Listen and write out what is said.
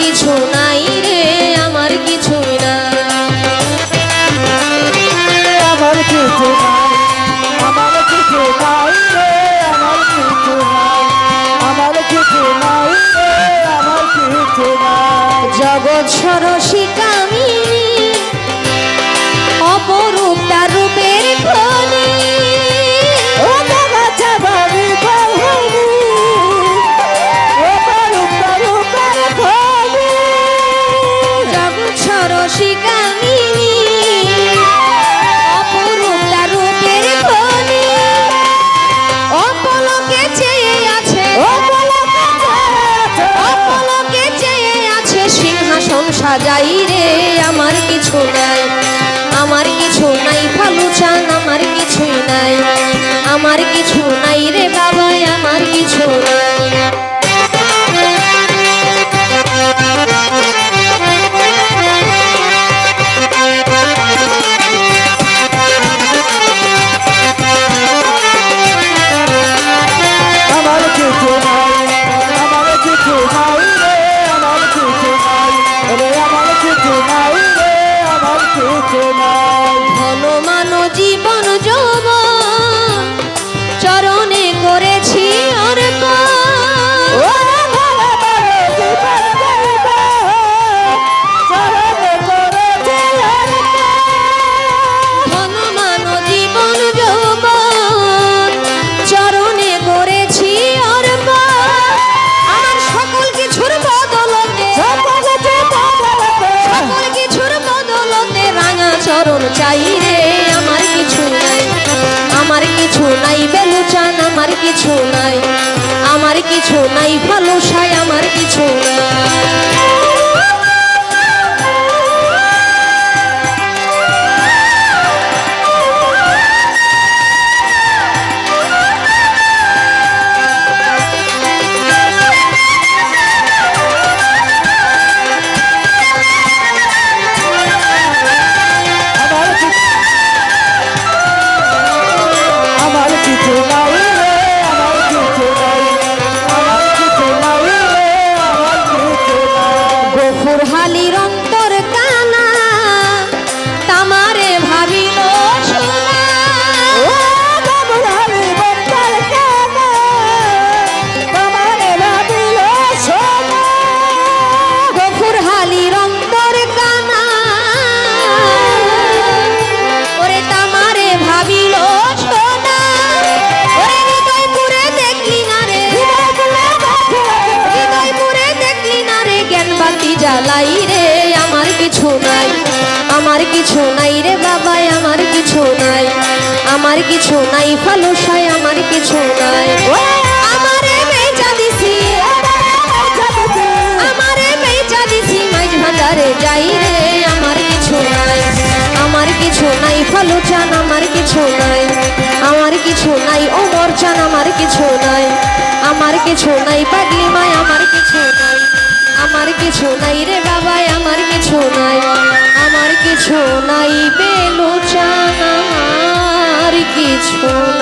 কিছু নাই রে আমার কিছু না আমার কিছু নাই আমার কিছু নাই রে আমার কিছু নাই আমার কিছু নাই রে আমার কিছু নাই। জগৎ সরসিকামি সাজাই রে, আমার কিছু নাই। আমার কিছু নাই ফালু চান আমার কিছুই নাই। আমার কিছু নাই রে বাবা, আমার আমার বেলুচান আমার কিছু নাই। আমার কিছু নাই ভালো সাই আমার কিছু নাই। গফুর জ্বালাই রে আমার কিছু নাই আমার কিছু নাই রে বাবাই আমার কিছু নাই আমার কিছু নাই ফালুসাই আমার কিছু নাই আমারে কিছু নাই আমার কিছু নাই আমার কিছু নাই আমার কিছু নাই আমার কিছু নাই আমার কিছু নাই পাগলি আমার কিছু নাই রে বাবা, আমার কিছু নাই। আমার কিছু নাই বেলুচা, আমার কিছু নাই